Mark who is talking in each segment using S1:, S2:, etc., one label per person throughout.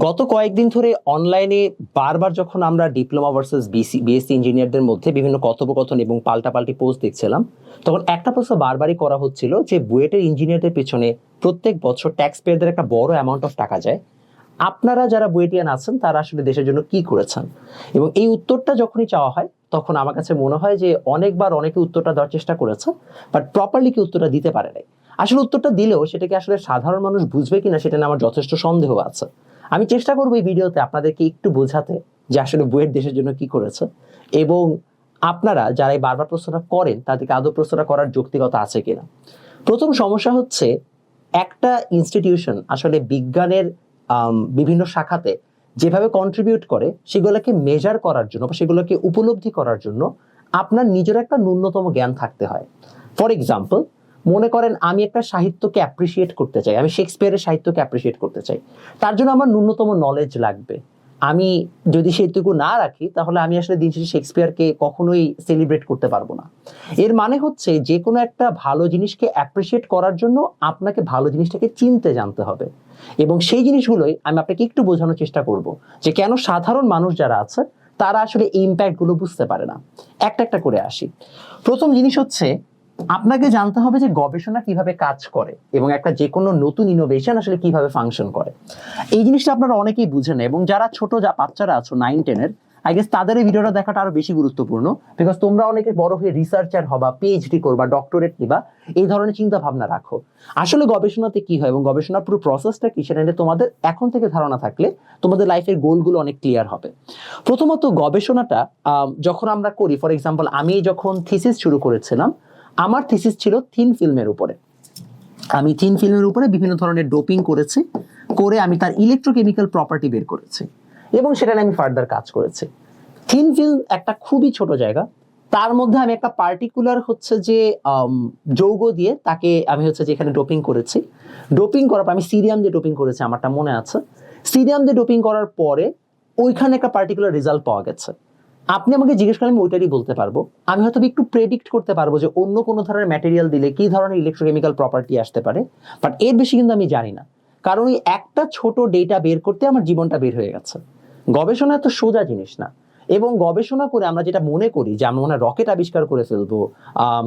S1: গত কয়েকদিন ধরে অনলাইনে বারবার যখন আমরা ডিপ্লোমা ভার্সেস বিসি বিএসসি ইঞ্জিনিয়ারদের মধ্যে বিভিন্ন কথোপকথন এবং পাল্টাপাল্টি পোস্ট দেখছিলাম, তখন একটা প্রশ্ন বারবারই করা হচ্ছিল যে বুয়েটের ইঞ্জিনিয়ারদের পেছনে প্রত্যেক বছর ট্যাক্স পেয়ারদের একটা বড় অ্যামাউন্ট অফ টাকা যায়। আপনারা যারা বুয়েটিয়ান আছেন, তারা আসলে দেশের জন্য কি করেছেন? এবং এই উত্তরটা যখনই চাওয়া হয়, তখন আমার কাছে মনে হয় যে অনেকবার অনেকে উত্তরটা দেওয়ার চেষ্টা করেছে বাট প্রপারলি কি উত্তরটা দিতে পারে নাই? আসলে উত্তরটা দিলেও সেটাকে আসলে সাধারণ মানুষ বুঝবে কিনা, সেটা নিয়ে আমার যথেষ্ট সন্দেহ আছে। আমি চেষ্টা করব এই ভিডিওতে আপনাদেরকে একটু বোঝাতে যে আসলে বুয়েট দেশের জন্য কি করেছে। এবং আপনারা যারা এই বারবার প্রশ্নটা করেন, তাদেরকে আদৌ প্রশ্নটা করার যৌক্তিকতা আছে কিনা। প্রথম সমস্যা হচ্ছে, একটা ইনস্টিটিউশন আসলে বিজ্ঞানের বিভিন্ন শাখাতে যেভাবে কন্ট্রিবিউট করে, সেগুলোকে মেজার করার জন্য বা সেগুলোকে উপলব্ধি করার জন্য আপনার নিজের একটা ন্যূনতম জ্ঞান থাকতে হয়। ফর এক্সাম্পল মনে করেন আমি একটা সাহিত্যকে অ্যাপ্রিসিয়েট করতে চাই, আমি শেক্সপিয়ারের সাহিত্যকে অ্যাপ্রিসিয়েট করতে চাই। তার জন্য আমার ন্যূনতম নলেজ লাগবে। আমি যদি সেটুকু না রাখি, তাহলে আমি আসলে দিন শেষে শেক্সপিয়ারকে কখনোই সেলিব্রেট করতে পারব না। এর মানে হচ্ছে যে কোনো একটা ভালো জিনিসকে অ্যাপ্রিসিয়েট করার জন্য আপনাকে ভালো জিনিসটাকে চিনতে জানতে হবে। এবং সেই জিনিসগুলোই আমি আপনাকে একটু বোঝানোর চেষ্টা করব যে কেন সাধারণ মানুষ যারা আছে, তারা আসলে ইম্প্যাক্টগুলো বুঝতে পারে না। একটা একটা করে আসি। প্রথম জিনিস হচ্ছে আপনাকে জানতে হবে যে গবেষণা কীভাবে কাজ করে এবং একটা যে কোনো নতুন ইনোভেশন আসলে কীভাবে ফাংশন করে। এই জিনিসটা আপনারা অনেকেই বুঝেন এবং যারা ছোট, যা বাচ্চারা আছো নাইন টেনের আই গেস তাদের এই ভিডিওটা দেখাটা আরও বেশি গুরুত্বপূর্ণ বিকজ তোমরা অনেকে বড় হয়ে রিসার্চার হবা পিএইচডি করবা ডক্টরেট নিবা, এই ধরনের চিন্তা ভাবনা রাখো। আসলে গবেষণাতে কি হয় এবং গবেষণার পুরো প্রসেসটা কি সেটা নিয়ে তোমাদের এখন থেকে ধারণা থাকলে তোমাদের লাইফের গোলগুলো অনেক ক্লিয়ার হবে। প্রথমত গবেষণাটা যখন আমরা করি ফর এক্সাম্পল আমি যখন থিসিস শুরু করেছিলাম আমার থিসিস ছিল থিন ফিল্মের উপরে। আমি থিন ফিল্মের উপরে বিভিন্ন ধরনের ডোপিং করেছি, করে আমি তার ইলেকট্রোকেমিক্যাল প্রপার্টি বের করেছি এবং সেটা আমি ফার্দার কাজ করেছি। থিন ফিল্ম একটা খুবই ছোট জায়গা, তার মধ্যে আমি একটা পার্টিকুলার হচ্ছে যে যৌগ দিয়ে তাকে আমি হচ্ছে যে এখানে ডোপিং করেছি। ডোপিং করার পর আমি সিরিয়াম দিয়ে ডোপিং করেছি, আমারটা মনে আছে। সিরিয়াম দিয়ে ডোপিং করার পরে ওইখানে একটা পার্টিকুলার রেজাল্ট পাওয়া গেছে। আপনি আমাকে জিজ্ঞেস করলে আমি ওইটারই বলতে পারব। আমি হয়তো একটু প্রেডিক্ট করতে পারব যে অন্য কোনো ধরনের ম্যাটেরিয়াল দিলে কি ধরনের ইলেকট্রোকেমিক্যাল প্রপার্টি আসতে পারে বাট এর বেশি কিন্তু আমি জানি না। কারণ ওই একটা ছোট ডেটা বের করতে আমার জীবনটা বের হয়ে গেছে। গবেষণা এত সোজা জিনিস না। এবং গবেষণা করে আমরা যেটা মনে করি, যে আমরা মনে রকেট আবিষ্কার করে ফেলব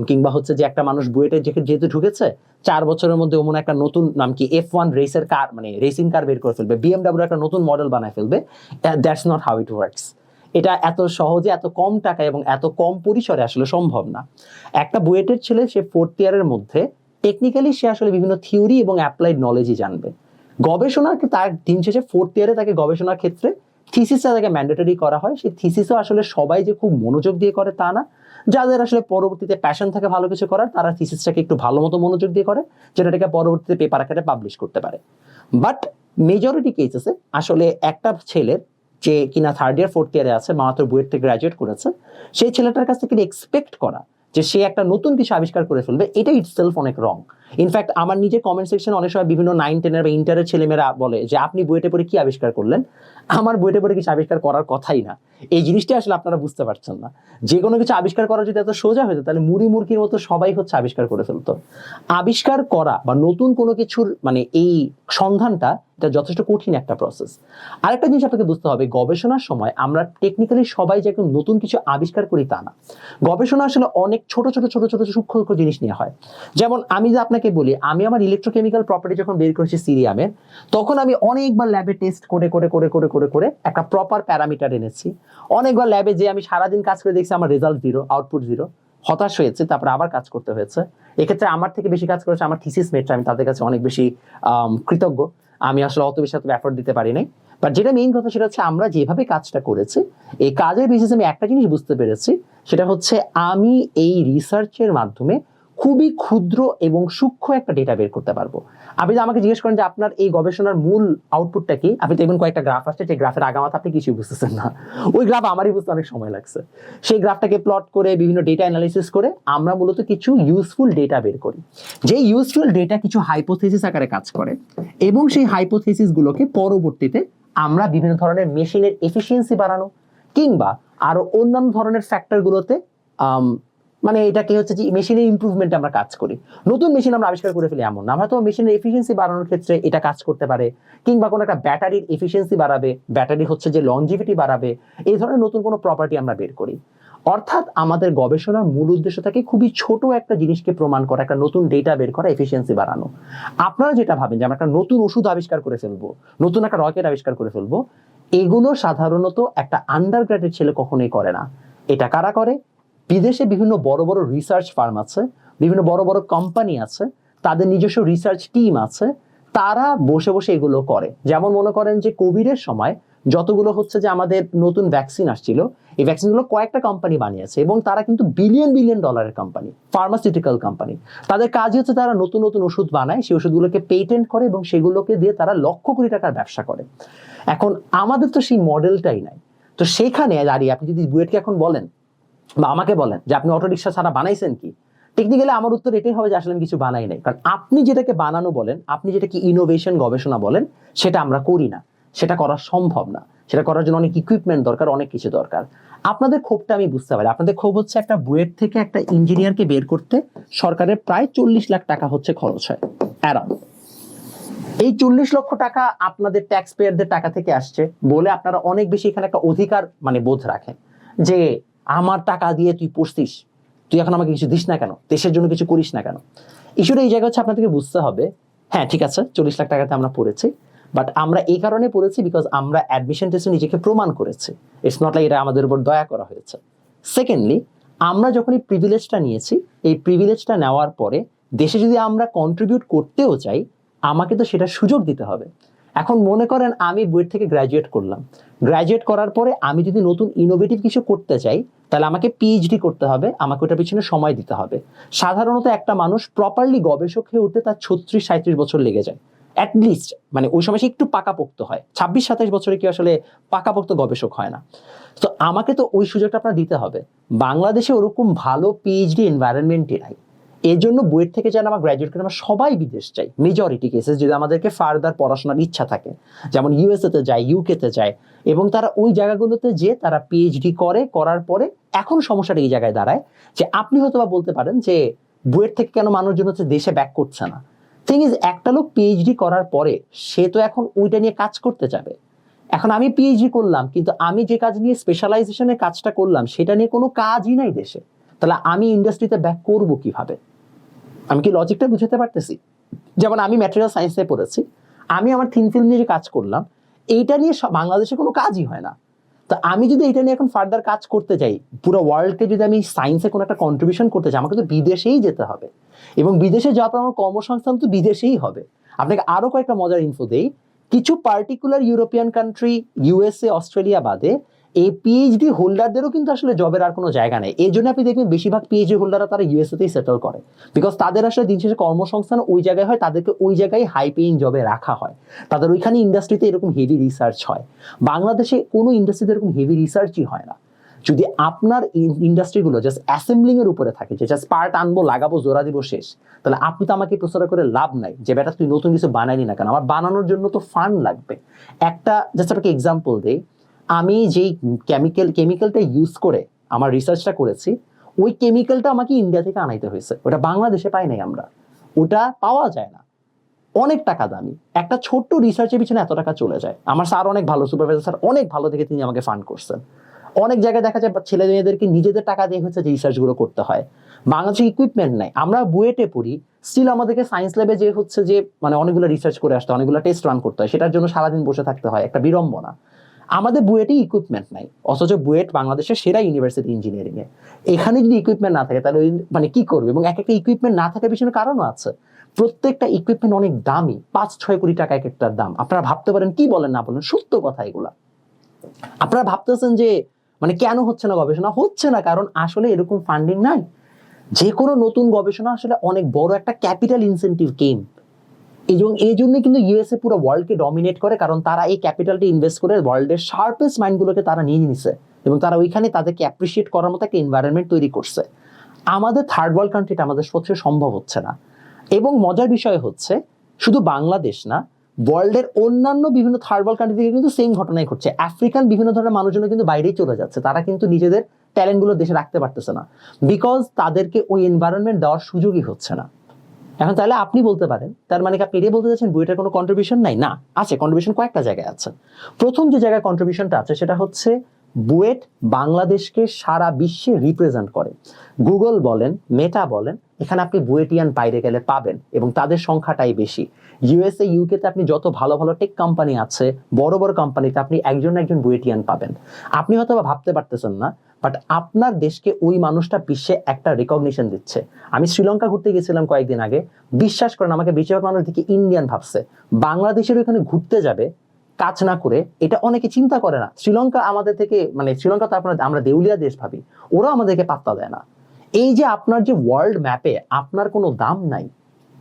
S1: কিংবা হচ্ছে যে একটা মানুষ বুয়েটে যেহেতু ঢুকেছে, চার বছরের মধ্যে ওমন একটা নতুন নাম কি এফ ওয়ান রেসের কার মানে রেসিং কার বের করে ফেলবে বিএমডাব্লিউ একটা নতুন মডেল বানায় ফেলবে that's not how it works এটা এত সহজে, এত কম টাকা এবং এত কম পরিসরে আসলে সম্ভব না। একটা বুয়েটের ছেলে, সে ফোর্থ ইয়ারের মধ্যে টেকনিক্যালি সে আসলে বিভিন্ন থিওরি এবং অ্যাপ্লাইড নলেজই জানবে। গবেষণাকে তার দিন শেষে ফোর্থ ইয়ারে তাকে গবেষণার ক্ষেত্রে থিসিসটা তাকে ম্যান্ডেটরি করা হয়। সেই থিসিসও আসলে সবাই যে খুব মনোযোগ দিয়ে করে তা না। যাদের আসলে পরবর্তীতে প্যাশন থাকে ভালো কিছু করার, তারা থিসিসটাকে একটু ভালো মতো মনোযোগ দিয়ে করে, যেটাকে পরবর্তীতে পেপার আকারে পাবলিশ করতে পারে। বাট মেজরিটি কেসেসে আসলে একটা ছেলের যে কিনা থার্ড ইয়ার ফোর্থ ইয়ারে আছে মাত্র বুয়েট থেকে গ্রাজুয়েট করেছে, সেই ছেলেটার কাছ থেকে এক্সপেক্ট করা যে সে একটা নতুন কিছু আবিষ্কার করে ফেলবে এটা ইটসেলফ অনেক রং ইনফ্যাক্ট আমার নিজের কমেন্ট সেকশন অনেক সময় বিভিন্ন নাইন টেনের বা ইন্টারের ছেলেমেয়েরা বলে যে, আপনি বইটে পড়ে কি আবিষ্কার করলেন? আমার বইটে পড়ে কিছু আবিষ্কার করার কথাই না। এই জিনিসটা আসলে আপনারা বুঝতে পারছেন না। যে কোনো কিছু আবিষ্কার করা যদি এত সোজা হতো তাহলে মুড়ি মুরগির মতো সবাই হচ্ছে আবিষ্কার করে ফেলতো। আবিষ্কার করা বা নতুন কোনো কিছুর মানে এই সন্ধানটা, এটা যথেষ্ট কঠিন একটা প্রসেস আরেকটা জিনিস আপনাকে বুঝতে হবে, গবেষণার সময় আমরা টেকনিক্যালি সবাই যে একদম নতুন কিছু আবিষ্কার করি তা না। গবেষণা আসলে অনেক ছোট ছোট ছোট ছোট সূক্ষ্ম জিনিস নিয়ে হয়। যেমন আমি যে আপনাকে বলি, আমি আমার ইলেকট্রোকেমিক্যাল প্রপার্টি যখন বের করেছি সিরিয়ামের তখন আমি অনেকবার ল্যাবে টেস্ট করে করে করে করে করে করে একটা প্রপার প্যারামিটার এনেছি। অনেকবার ল্যাবে যে আমি সারাদিন কাজ করে দেখছি আমার রেজাল্ট জিরো আউটপুট জিরো হতাশ হয়েছে, তারপরে আবার কাজ করতে হয়েছে। এক্ষেত্রে আমার থেকে বেশি কাজ করেছে আমার থিসিস মেটরা আমি তাদের কাছে অনেক বেশি কৃতজ্ঞ। আমি আসলে অত বেশি অত এফোর্ট দিতে পারি নাই। বাট যেটা মেইন কথা সেটা হচ্ছে আমরা যেভাবে কাজটা করেছি, এই কাজের বেসিসে আমি একটা জিনিস বুঝতে পেরেছি, সেটা হচ্ছে আমি এই রিসার্চের মাধ্যমে খুবই ক্ষুদ্র এবং সূক্ষ্ম একটা ডেটা বের করতে পারব। আপনি যদি আমাকে জিজ্ঞেস করেন যে আপনার এই গবেষণার মূল আউটপুটটা কি, আপনি দেখবেন কয়েকটা গ্রাফ আসছে সেই গ্রাফের আগামাথা আপনি কিছুই বুঝতেছেন না। ওই গ্রাফ আমারই বুঝতে অনেক সময় লাগছে। সেই গ্রাফটাকে প্লট করে, বিভিন্ন ডেটা অ্যানালিসিস করে, আমরা মূলত কিছু ইউজফুল ডেটা বের করি। যে ইউজফুল ডেটা কিছু হাইপোথেসিস আকারে কাজ করে, এবং সেই হাইপোথেসিস গুলোকে পরবর্তীতে আমরা বিভিন্ন ধরনের মেশিনের এফিসিয়েন্সি বাড়ানো, কিংবা আরও অন্যান্য ধরনের ফ্যাক্টরগুলোতে মানে এটাকে হচ্ছে যে মেশিনের ইমপ্রুভমেন্ট আমরা কাজ করি। নতুন মেশিন আমরা আবিষ্কার করে ফেলি এমন আমরা তো মেশিনের এফিসিয়েন্সি বাড়ানোর ক্ষেত্রে এটা কাজ করতে পারে, কিংবা কোনো একটা ব্যাটারির এফিসিয়েন্সি বাড়াবে ব্যাটারি হচ্ছে যে লংজিভিটি বাড়াবে, এই ধরনের নতুন কোনো প্রপার্টি আমরা বের করি। অর্থাৎ আমাদের গবেষণার মূল উদ্দেশ্য থাকে খুবই ছোট একটা জিনিসকে প্রমাণ করা, একটা নতুন ডেটা বের করা এফিসিয়েন্সি বাড়ানো। আপনারা যেটা ভাবেন যে আমরা একটা নতুন ওষুধ আবিষ্কার করে ফেলব, নতুন একটা রকেট আবিষ্কার করে ফেলব, এগুলো সাধারণত একটা আন্ডার ছেলে কখনোই করে না। এটা কারা করে? বিদেশে বিভিন্ন বড় বড় রিসার্চ ফার্ম আছে, বিভিন্ন বড় বড় কোম্পানি আছে, তাদের নিজস্ব রিসার্চ টিম আছে, তারা বসে বসে এগুলো করে। যেমন মনে করেন যে কোভিডের সময় যতগুলো হচ্ছে যে আমাদের নতুন ভ্যাকসিন আসছিল, এই ভ্যাকসিনগুলো কয়েকটা কোম্পানি বানিয়েছে এবং তারা কিন্তু বিলিয়ন বিলিয়ন ডলারের কোম্পানি ফার্মাসিউটিক্যাল কোম্পানি তাদের কাজই হচ্ছে তারা নতুন নতুন ওষুধ বানায়, সেই ওষুধগুলোকে পেটেন্ট করে এবং সেগুলোকে দিয়ে তারা লক্ষ কোটি টাকার ব্যবসা করে। এখন আমাদের তো সেই মডেলটাই নাই। তো সেখানে দাঁড়িয়ে আপনি যদি বুয়েটকে এখন বলেন বা আমাকে বলেন যে আপনি অটো রিক্সা ছাড়া বানাইছেন কি? টেকনিক্যালি আমার উত্তর এটাই হবে যে আসলে আমি কিছু বানাই নাই। কারণ আপনি যেটাকে বানানো বলেন, আপনি যেটাকে ইনোভেশন গবেষণা বলেন, সেটা আমরা করি না। সেটা করা সম্ভব না। সেটা করার জন্য অনেক ইকুইপমেন্ট দরকার, অনেক কিছু দরকার। আপনাদের ক্ষোভটা আমি বুঝতে পারি। আপনাদের ক্ষোভ হচ্ছে একটা বুয়েট থেকে একটা ইঞ্জিনিয়ারকে বের করতে সরকারের প্রায় চল্লিশ লাখ টাকা হচ্ছে খরচ হয়। অ্যারাউন্ড এই চল্লিশ লক্ষ টাকা আপনাদের ট্যাক্স পেয়ারদের টাকা থেকে আসছে বলে আপনারা অনেক বেশি এখানে একটা অধিকার মানে বোধ রাখেন। যে আমার টাকা দিয়ে তুই পড়ছিস তুই এখন আমাকে কিছু দিস না কেন? দেশের জন্য কিছু করিস না কেন? ইস্যুটা এই জায়গা হচ্ছে আপনাদেরকে বুঝতে হবে। হ্যাঁ ঠিক আছে, চল্লিশ লাখ টাকাতে আমরা পড়েছি বাট আমরা এই কারণে পড়েছি বিকজ আমরা অ্যাডমিশন টেস্টে নিজেকে প্রমাণ করেছি। ইটস নট লাইক এটা আমাদের উপর দয়া করা হয়েছে। সেকেন্ডলি আমরা যখন এই প্রিভিলেজটা নিয়েছি, এই প্রিভিলেজটা নেওয়ার পরে দেশে যদি আমরা কন্ট্রিবিউট করতেও চাই, আমাকে তো সেটা সুযোগ দিতে হবে। এখন মনে করেন আমি বুয়েট থেকে গ্র্যাজুয়েট করলাম। গ্র্যাজুয়েট করার পরে আমি যদি নতুন ইনোভেটিভ কিছু করতে চাই, তাহলে আমাকে পিএইচডি করতে হবে, আমাকে ওটার পিছনে সময় দিতে হবে। সাধারণত একটা মানুষ প্রপারলি গবেষক হয়ে উঠতে তার ছত্রিশ সাঁত্রিশ বছর লেগে যায়। অ্যাটলিস্ট মানে ওই সময় সে একটু পাকাপোক্ত হয়। ছাব্বিশ সাতাশ বছরে কি আসলে পাকাপোক্ত গবেষক হয় না। তো আমাকে তো ওই সুযোগটা আপনার দিতে হবে। বাংলাদেশে ওরকম ভালো পিএইচডি এনভায়রনমেন্টই নাই। এর জন্য বুয়েট থেকে যারা আমার গ্র্যাজুয়েট করে আমরা সবাই বিদেশ যাই। মেজরিটি কেসেস যদি আমাদেরকে ফার্দার পড়াশোনার ইচ্ছা থাকে, যেমন ইউএসএ তে যায় ইউকে তে যায়, এবং তারা ওই জায়গাগুলোতে যে তারা পিএইচডি করে, করার পরে এখন সমস্যাটা এই জায়গায় দাঁড়ায় যে আপনি হয়তো বা বলতে পারেন যে বুয়েট থেকে কেন মানুষজন হচ্ছে দেশে ব্যাক করছে না। থিং ইজ একটা লোক পিএইচডি করার পরে সে তো এখন ওইটা নিয়ে কাজ করতে যাবে। এখন আমি পিএইচডি করলাম, কিন্তু আমি যে কাজ নিয়ে স্পেশালাইজেশনের কাজটা করলাম, সেটা নিয়ে কোনো কাজই নাই দেশে। তাহলে আমি ইন্ডাস্ট্রিতে ব্যাক করব কীভাবে? আমি কি লজিকটা বুঝাতে পারতেছি? যেমন আমি ম্যাটেরিয়াল সায়েন্সে পড়েছি, আমি আমার থিন ফিল্ম নিয়ে যে কাজ করলাম, এইটা নিয়ে বাংলাদেশে কোনো কাজই হয় না। তো আমি যদি এটা নিয়ে এখন ফার্দার কাজ করতে যাই, পুরো ওয়ার্ল্ডকে যদি আমি সায়েন্সে কোনো একটা কন্ট্রিবিউশন করতে চাই আমাকে তো বিদেশেই যেতে হবে। এবং বিদেশে যাওয়ার পর আমার কর্মসংস্থান তো বিদেশেই হবে। আপনাকে আরও কয়েকটা মজার ইনফো দেই। কিছু particular European country USA Australia বাদে এই পিএইচডি হোল্ডারদেরও কিন্তু আসলে জবের আর কোনো জায়গা নেই। এই জন্য আপনি দেখবেন বেশিরভাগ পিএইচডি হোল্ডাররা তারা ইউএসএতেই সেটেল করে। বিকজ তাদের আসলে দিন শেষে কর্মসংস্থান ওই জায়গায় হয়, তাদেরকে ওই জায়গায় হাই পেইং জবে রাখা হয়। তাদের ওইখানে ইন্ডাস্ট্রিতে এরকম হেভি রিসার্চ হয়। বাংলাদেশে কোনো ইন্ডাস্ট্রিতে এরকম হেভি রিসার্চই হয় না। যদি আপনার ইন্ডাস্ট্রিগুলো জাস্ট অ্যাসেম্বলিং এর উপরে থাকে, যে জাস্ট পার্ট আনব, লাগাবো, জোড়া দিব, শেষ, তাহলে আপনি তো আমাকে প্রচার করে লাভ নাই। যে বেটা তুই নতুন কিছু বানাইনি না কেন? আমার বানানোর জন্য তো ফান্ড লাগবে। একটা জাস্ট আপনাকে এক্সাম্পল দেই। আমি যেই কেমিক্যাল কেমিক্যালটা ইউজ করে আমার রিসার্চটা করেছি, ওই কেমিক্যালটা আমাকে ইন্ডিয়া থেকে আনাইতে হয়েছে। ওটা বাংলাদেশে পাই নাই আমরা। ওটা পাওয়া যায় না। অনেক টাকা দামি। একটা ছোট্ট রিসার্চের পিছনে এত টাকা চলে যায়। আমার স্যার অনেক ভালো সুপারভাইজার স্যার অনেক ভালো থেকে তিনি আমাকে ফান্ড করছেন। অনেক জায়গায় দেখা যায় ছেলে মেয়েদেরকে নিজেদের টাকা দিয়ে হচ্ছে যে রিসার্চগুলো করতে হয়। বাংলাদেশে ইকুইপমেন্ট নাই। আমরা বুয়েটে পড়ি। স্টিল আমাদেরকে সায়েন্স ল্যাবে যে হচ্ছে যে মানে অনেকগুলো রিসার্চ করে আসতে অনেকগুলো টেস্ট রান করতে হয়। সেটার জন্য সারাদিন বসে থাকতে হয়। একটা বিড়ম্বনা। আমাদের বুয়েটে ইকুইপমেন্ট নাই, অথচ বুয়েট বাংলাদেশের সেরা ইউনিভার্সিটি ইঞ্জিনিয়ারিং এ। এখানে যদি ইকুইপমেন্ট না থাকে, তাহলে মানে কি করবে? এবং এক একটা ইকুইপমেন্ট না থাকার পিছনে কারণও আছে। প্রত্যেকটা ইকুইপমেন্ট অনেক দামি পাঁচ ছয় কোটি টাকা এক একটার দাম। আপনারা ভাবতে পারেন, কি বলেন, না বলেন, সত্য কথা এগুলা। আপনারা ভাবতেছেন যে মানে কেন হচ্ছে না গবেষণা? হচ্ছে না, কারণ আসলে এরকম ফান্ডিং নাই। যে কোনো নতুন গবেষণা আসলে অনেক বড় একটা ক্যাপিটাল ইনসেন্টিভ গেম এবং এই জন্য কিন্তু ইউএসএ পুরো ওয়ার্ল্ডকে ডমিনেট করে, কারণ তারা এই ক্যাপিটালটি ইনভেস্ট করে ওয়ার্ল্ডের শার্পেস্ট মাইন্ডগুলোকে তারা নিয়ে নিছে। এবং তারা ওইখানে তাদেরকে অ্যাপ্রিসিয়েট করার মতো একটা এনভায়রনমেন্ট তৈরি করছে। আমাদের থার্ড ওয়ার্ল্ড কান্ট্রিটা আমাদের পক্ষে সম্ভব হচ্ছে না। এবং মজার বিষয় হচ্ছে, শুধু বাংলাদেশ না ওয়ার্ল্ডের অন্যান্য বিভিন্ন থার্ড ওয়ার্ল্ড কান্ট্রি থেকে কিন্তু সেম ঘটনাই ঘটছে। আফ্রিকান বিভিন্ন ধরনের মানুষজন কিন্তু বাইরেই চলে যাচ্ছে। তারা কিন্তু নিজেদের ট্যালেন্টগুলো দেশে রাখতে পারতেছে না। বিকজ তাদেরকে ওই এনভায়রনমেন্ট দেওয়ার সুযোগই হচ্ছে না। এখন তাহলে আপনি বলতে পারেন, তার মানে আপনি এটাই বলতে চাচ্ছেন, বইটার কোনো কন্ট্রিবিউশন নাই? না, আছে কন্ট্রিবিউশন কয়েকটা জায়গায় আছে। প্রথম যে জায়গায় কন্ট্রিবিউশনটা আছে, সেটা হচ্ছে বুয়েট বাংলাদেশকে সারা বিশ্বে রিপ্রেজেন্ট করে। গুগল বলেন মেটা বলেন, এখানে আপনি বুয়েটিয়ান বাইরে গেলে পাবেন এবং তাদের সংখ্যাটাই বেশি। ইউএসএ ইউকেতে আপনি যত ভালো ভালো টেক কোম্পানি আছে, বড় বড় কোম্পানিতে আপনি একজন একজন বুয়েটিয়ান পাবেন। আপনি হয়তো ভাবতে পারতেছেন না বাট আপনার দেশকে ওই মানুষটা বিশ্বে একটা রেকগনিশন দিচ্ছে। আমি শ্রীলঙ্কা ঘুরতে গেছিলাম কয়েকদিন আগে। বিশ্বাস করেন, আমাকে বেশিরভাগ মানুষ দিকে ইন্ডিয়ান ভাবছে। বাংলাদেশের ওখানে ঘুরতে যাবে, কাজ না করে, এটা অনেকে চিন্তা করে না। শ্রীলঙ্কা আমাদের থেকে মানে শ্রীলঙ্কা তো আপনার, আমরা দেউলিয়া দেশ ভাবি ওরা আমাদেরকে পাত্তা দেয় না। এই যে আপনার যে ওয়ার্ল্ড ম্যাপে আপনার কোনো দাম নাই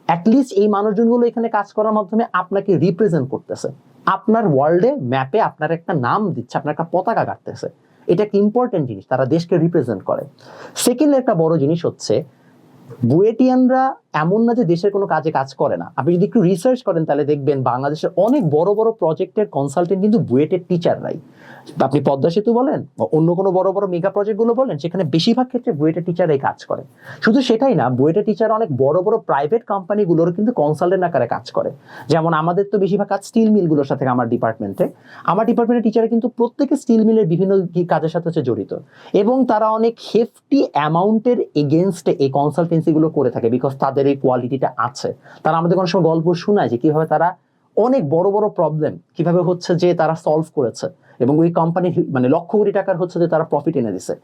S1: অ্যাটলিস্ট এই মানুষজনগুলো এখানে কাজ করার মাধ্যমে আপনাকে রিপ্রেজেন্ট করতেছে। আপনার ওয়ার্ল্ডে ম্যাপে আপনার একটা নাম দিচ্ছে, আপনার একটা পতাকা কাটতেছে। এটা একটা ইম্পর্টেন্ট জিনিস তারা দেশকে রিপ্রেজেন্ট করে। সেকেন্ড একটা বড় জিনিস হচ্ছে বুয়েটিয়ানরা এমন না যে দেশের কোনো কাজে কাজ করে না। আপনি যদি একটু রিসার্চ করেন, তাহলে দেখবেন বাংলাদেশের অনেক বড় বড় প্রজেক্টের কনসালটেন্ট কিন্তু বুয়েটের টিচাররাই আপনি পদ্মা সেতু বলেন বা অন্য কোনো বড় বড় মেগা প্রজেক্টগুলো বলেন, সেখানে বেশিরভাগ ক্ষেত্রে বুয়েটের টিচাররাই কাজ করে। শুধু সেটাই না, বুয়েটের টিচার অনেক বড় বড় প্রাইভেট কোম্পানিগুলোর কিন্তু কনসালটেন্ট আকারে কাজ করে। যেমন আমাদের তো বেশিরভাগ কাজ স্টিল মিলগুলোর সাথে আমার ডিপার্টমেন্টে আমার ডিপার্টমেন্টের টিচার কিন্তু প্রত্যেকে স্টিল মিলের বিভিন্ন কাজের সাথে হচ্ছে জড়িত। এবং তারা অনেক হেফটি অ্যামাউন্টের এগেনস্টে এই কনসালটেন্সিগুলো করে থাকে বিকজ তাদের এই কোয়ালিটিটা আছে। তারা আমাদের কোনো সময় গল্প শোনায় যে কীভাবে তারা অনেক বড় বড় প্রবলেম কীভাবে হচ্ছে যে তারা সলভ করেছে এবং ওই কোম্পানি মানে লক্ষ কোটি টাকার হচ্ছে যে তারা প্রফিট এনে দিছে।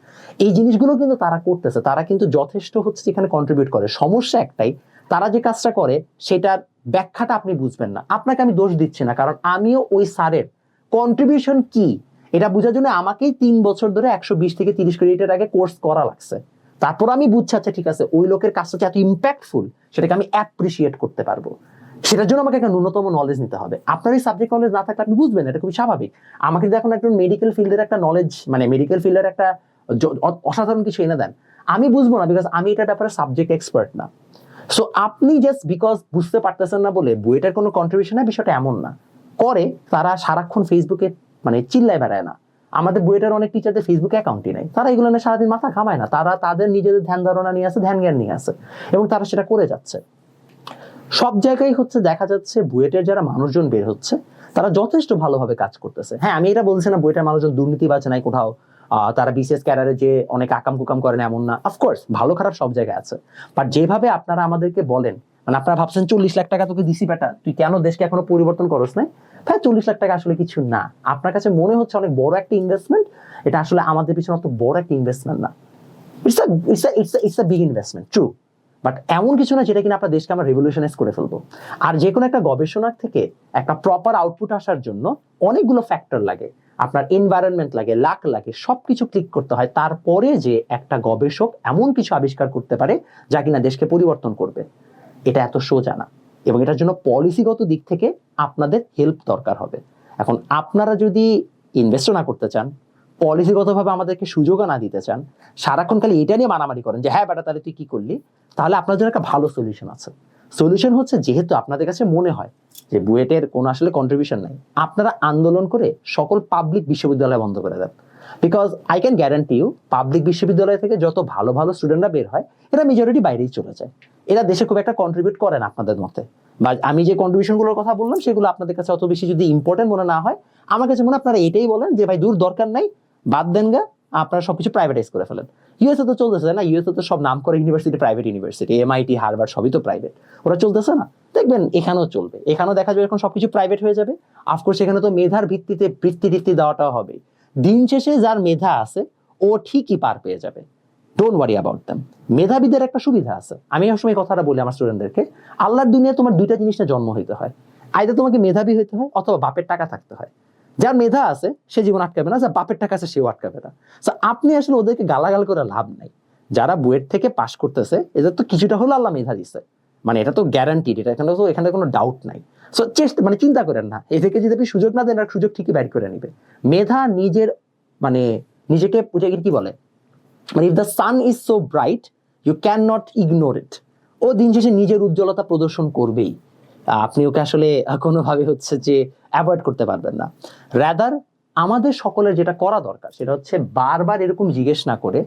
S1: এই জিনিসগুলো কিন্তু তারা করতেছে। তারা কিন্তু যথেষ্ট হচ্ছে এখানে কন্ট্রিবিউট করে। সমস্যা একটাই, তারা যে কাজটা করে সেটার ব্যাখ্যাটা আপনি বুঝবেন না। আপনাকে আমি দোষ দিচ্ছি না, কারণ আমিও ওই স্যারের কন্ট্রিবিউশন কি? এটা বোঝার জন্য আমাকেই তিন বছর ধরে একশো বিশ থেকে তিরিশ ক্রেডিটের আগে কোর্স করা লাগছে। তারপর আমি বুঝছি আচ্ছা ঠিক আছে, ওই লোকের কাজটা এত ইম্প্যাক্টফুল সেটাকে আমি অ্যাপ্রিসিয়েট করতে পারব। সেটার জন্য আমাকে একটা ন্যূনতম নলেজ নিতে হবে। আপনার এই সাবজেক্ট নলেজ না থাকলে আপনি বুঝবেন এটা খুবই স্বাভাবিক। আমাকে যদি এখন একজন মেডিকেল ফিল্ডের একটা নলেজ মানে মেডিকেল ফিল্ডের একটা অসাধারণ কিছু এনে দেন, আমি বুঝব না বিকজ আমি এটার ব্যাপারে সাবজেক্ট এক্সপার্ট না। সো আপনি জাস্ট বিকজ বুঝতে পারতেছেন না বলে বইটার কোনো কন্ট্রিবিউশন হয় বিষয়টা এমন না। করে তারা সারাক্ষণ ফেসবুকে মানে চিল্লায় বেড়ায় না। আমাদের বইটার অনেক টিচারদের ফেসবুক অ্যাকাউন্টই নাই। তারা এগুলো নিয়ে সারাদিন মাথা ঘামায় না। তারা তাদের নিজেদের ধ্যান ধারণা নিয়ে আসে ধ্যান জ্ঞান নিয়ে আসে এবং তারা সেটা করে যাচ্ছে। সব জায়গায় হচ্ছে দেখা যাচ্ছে বুয়েটের যারা মানুষজন বের হচ্ছে, তারা যথেষ্ট ভালোভাবে কাজ করতেছে। হ্যাঁ আমি এটা বলছি না বুয়েটের মানুষজন দুর্নীতিবাজ নাই কোথাও তারা বিসিএস ক্যাডারে যে অনেক আকাম কুকাম করেন এমন না। অফকোর্স ভালো খারাপ সব জায়গায় আছে। বাট যেভাবে আপনারা আমাদেরকে বলেন মানে আপনারা ভাবছেন চল্লিশ লাখ টাকা তোকে দিছি বেটা, তুই কেন দেশকে এখনও পরিবর্তন করস নাই? হ্যাঁ চল্লিশ লাখ টাকা আসলে কিছু না। আপনার কাছে মনে হচ্ছে অনেক বড় একটা ইনভেস্টমেন্ট এটা আসলে আমাদের পিছনে অত বড় একটা ইনভেস্টমেন্ট না। It's it's it's big investment true but এমন কিছু না যেটা কিনা আপনার দেশকে আমরা রেভলিউশনাইজ করে ফেলব। আর যে কোনো একটা গবেষণার থেকে একটা প্রপার আউটপুট আসার জন্য অনেকগুলো ফ্যাক্টর লাগে। আপনার এনভায়রনমেন্ট লাগে লাক লাগে, সবকিছু ক্লিক করতে হয়। তারপরে যে একটা গবেষক এমন কিছু আবিষ্কার করতে পারে যা কিনা দেশকে পরিবর্তন করবে। এটা এত সোজা না। এবং এটার জন্য পলিসিগত দিক থেকে আপনাদের হেল্প দরকার হবে। এখন আপনারা যদি ইনভেস্টও না করতে চান, পলিসিগতভাবে আমাদেরকে সুযোগও না দিতে চান, সারাক্ষণ খালি এটা নিয়ে মারামারি করেন যে হ্যাঁ বেটা, তাহলে তুই কি করলি? তাহলে আপনার জন্য একটা ভালো সলিউশন আছে। সলিউশন হচ্ছে যেহেতু আপনাদের কাছে মনে হয় যে, বুয়েটের কোনো আসলে কন্ট্রিবিউশন নাই, আপনারা আন্দোলন করে সকল পাবলিক বিশ্ববিদ্যালয় বন্ধ করে দেন। Because I can guarantee you public বিশ্ববিদ্যালয় থেকে যত ভালো ভালো স্টুডেন্টরা বের হয়, এরা মেজরিটি বাইরেই চলে যায়। এরা দেশে খুব একটা কন্ট্রিবিউট করে না আপনাদের মতে। বা আমি যে কন্ট্রিবিউশনগুলোর কথা বললাম, সেগুলো আপনাদের কাছে অত বেশি যদি ইম্পর্টেন্ট মনে না হয়, আমার কাছে মনে আপনারা এটাই বলেন যে, ভাই, দূর দরকার নাই, বাদ দেন গা, আপনারা সবকিছু প্রাইভেটাইজ করে ফেলেন। ইউএসএ তো চলতেছে না? ইউএসএ তো সব নাম করে university private university MIT Harvard সবই তো প্রাইভেট ওরা চলতেছে না। দেখবেন, এখানেও চলবে। এখানেও দেখা যাবে এখন সবকিছু প্রাইভেট হয়ে যাবে। অফকোর্স এখানে তো মেধার ভিত্তিতে, বৃত্তি বৃত্তি দেওয়াটাও হবে দিন শেষে যার মেধা আছে, ও ঠিকই পার পেয়ে যাবে। ডোন্ট ওয়ারি অ্যাবাউট দ্যাম মেধাবীদের একটা সুবিধা আছে। আমি সবসময় কথাটা বলি আমার স্টুডেন্টদেরকে আল্লাহর দুনিয়া তোমার দুইটা জিনিসটা জন্ম হইতে হয়। আইদা তোমাকে মেধাবী হইতে হয় অথবা বাপের টাকা থাকতে হয়। যার মেধা আছে সে জীবন আটকাবে না যার বাপের টাকা আছে সেও আটকাবে না। So, আপনি আসলে ওদেরকে গালাগাল করে লাভ নাই। যারা বুয়েট থেকে পাশ করতেছে এদের তো কিছুটা হলো আল্লাহ মেধা দিচ্ছে মানে এটা তো গ্যারান্টিড এটা এখানে তো এখানে কোনো ডাউট নাই। সো চেষ্টা মানে চিন্তা করেন না। এদেরকে যদি আপনি সুযোগ না দেন সুযোগ ঠিকই বাইর করে নিবে মেধা নিজের মানে নিজেকে কি বলে? মানে if the sun is so bright you can not ignore it ও দিন শেষে নিজের উজ্জ্বলতা প্রদর্শন করবেই। আপনি ওকে আসলে কোনোভাবে হচ্ছে যে অ্যাভয়েড করতে পারবেন না। রাদার আমাদের সকলের যেটা করা দরকার, সেটা হচ্ছে বারবার এরকম জিজ্ঞেস না করে,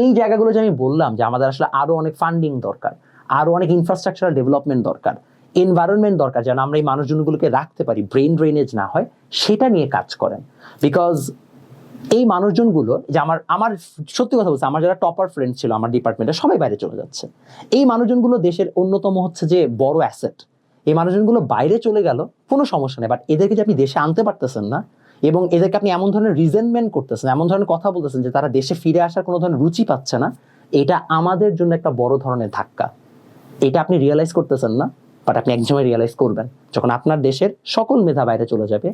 S1: এই জায়গাগুলো যে আমি বললাম যে আমাদের আসলে আরও অনেক ফান্ডিং দরকার আরও অনেক ইনফ্রাস্ট্রাকচারাল ডেভেলপমেন্ট দরকার এনভায়রনমেন্ট দরকার, যেন আমরা এই মানুষজনগুলোকে রাখতে পারি ব্রেন ড্রেনেজ না হয়, সেটা নিয়ে কাজ করেন। বিকজ এই মানুষজনগুলো যে আমার আমার সত্যি কথা বলছি, আমার যারা টপার ফ্রেন্ড ছিল আমার ডিপার্টমেন্টে সবাই বাইরে চলে যাচ্ছে। এই মানুষজনগুলো দেশের অন্যতম হচ্ছে যে বড় অ্যাসেট এই মানুষজনগুলো বাইরে চলে গেল, কোনো সমস্যা নেই বাট এদেরকে যে আপনি দেশে আনতে পারতেছেন না, এবং এদেরকে আপনি এমন ধরনের রিজেনমেন্ট করতেছেন, এমন ধরনের কথা বলতেছেন যে তারা দেশে ফিরে আসার কোনো ধরনের রুচি পাচ্ছে না, এটা আমাদের জন্য একটা বড় ধরনের ধাক্কা। এটা আপনি রিয়েলাইজ করতেছেন না বাট আপনি এক সময় রিয়েলাইজ করবেন, যখন আপনার দেশের সকল মেধা বাইরে চলে যাবে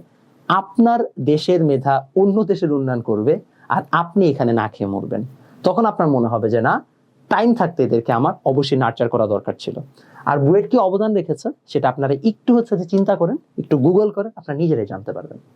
S1: আপনার দেশের মেধা অন্য দেশের উন্নয়ন করবে আর আপনি এখানে না খেয়ে মরবেন। তখন আপনার মনে হবে যে, না টাইম থাকতে এদেরকে আমার অবশ্যই নার্চার করা দরকার ছিল। আর বুয়েট কি অবদান রেখেছে? সেটা আপনারা একটু হচ্ছে যে চিন্তা করেন, একটু গুগল করেন আপনারা নিজেরাই জানতে পারবেন।